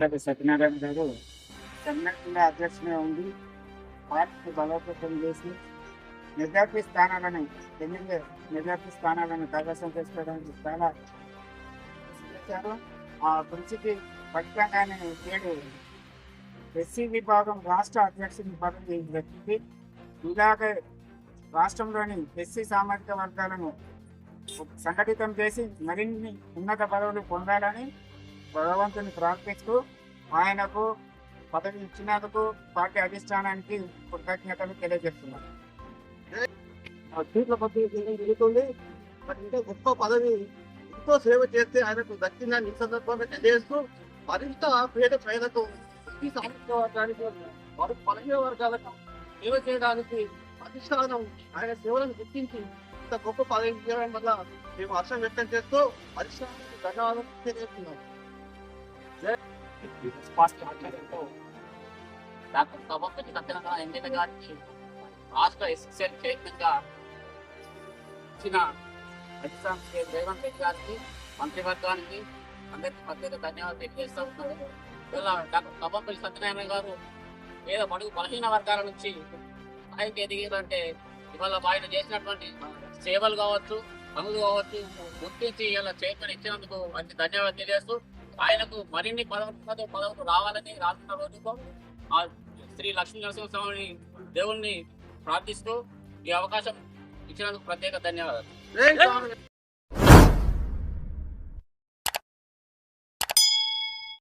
Doctor Satyanarayana గారు. కర్ణాటక అధ్యక్షునిగా ఉండి పార్టీకి బలోపేతం చేసి మెజార్టీ స్థానాలను ఎమ్మెల్యే మెజార్టీ స్థానాలను కైవసం చేసుకోవడానికి చాలా చేశారు. ఆ కృషికి ఫలితంగానే నేడు ఎస్సీ విభాగం రాష్ట్ర అధ్యక్ష విభాగం దక్కింది ఇలాగే రాష్ట్రంలోని ఎస్సీ సామాజిక వర్గాలను సంఘటితం చేసి మరిన్ని ఉన్నత పదవులు పొందాలని భగవంతుని ప్రార్థిస్తూ ఆయనకు పదవి ఇచ్చినందుకు పార్టీ అధిష్టానానికి కృతజ్ఞతలు తెలియజేస్తున్నాను ఆ సీట్ల పద్ధతి జరుగుతుంది? మరి ఇంకా గొప్ప పదవి ఎంతో సేవ చేస్తే ఆయనకు దక్కిందని సందర్భంగా తెలియజేస్తూ మరింత పేద ప్రజలకు ఈ వర్గానికి వారు బలహీన వర్గాలకు సేవ చేయడానికి అధిష్టానం ఆయన సేవలను గుర్తించి ఇంత గొప్ప పదవి చేయడం వల్ల మేము హర్షం వ్యక్తం చేస్తూ అధిష్టానానికి ధన్యవాదాలు తెలియజేస్తున్నాం. డాక్టర్ సభపతి సత్యనారాయణ ఎమ్మెల్యే గారికి రాష్ట్ర ఎస్ఎస్ఎల్ చైర్మన్ ఇచ్చిన అధిష్టానం శ్రీ రేవంత్ రెడ్డి గారికి మంత్రివర్గానికి అందరికీ ప్రత్యేక ధన్యవాదాలు. తెలియజేస్తా ఉన్నాను ఇలా డాక్టర్ సభపతి సత్యనారాయణ గారు పేద బడుగు బలహీన వర్గాల నుంచి స్థాయికి ఎదిగారంటే ఇవాళ ఆయన చేసినటువంటి సేవలు కావచ్చు పనులు కావచ్చు గుర్తించి ఇలా చైర్మన్ ఇచ్చినందుకు మంచి ధన్యవాదాలు తెలియజేస్తూ ఆయనకు మరిన్ని పదవులతో పదవులు రావాలని రానున్న రోజుతో ఆ శ్రీ లక్ష్మీ నరసింహస్వామిని దేవుణ్ణి ప్రార్థిస్తూ ఈ అవకాశం ఇచ్చినందుకు ప్రత్యేక ధన్యవాదాలు.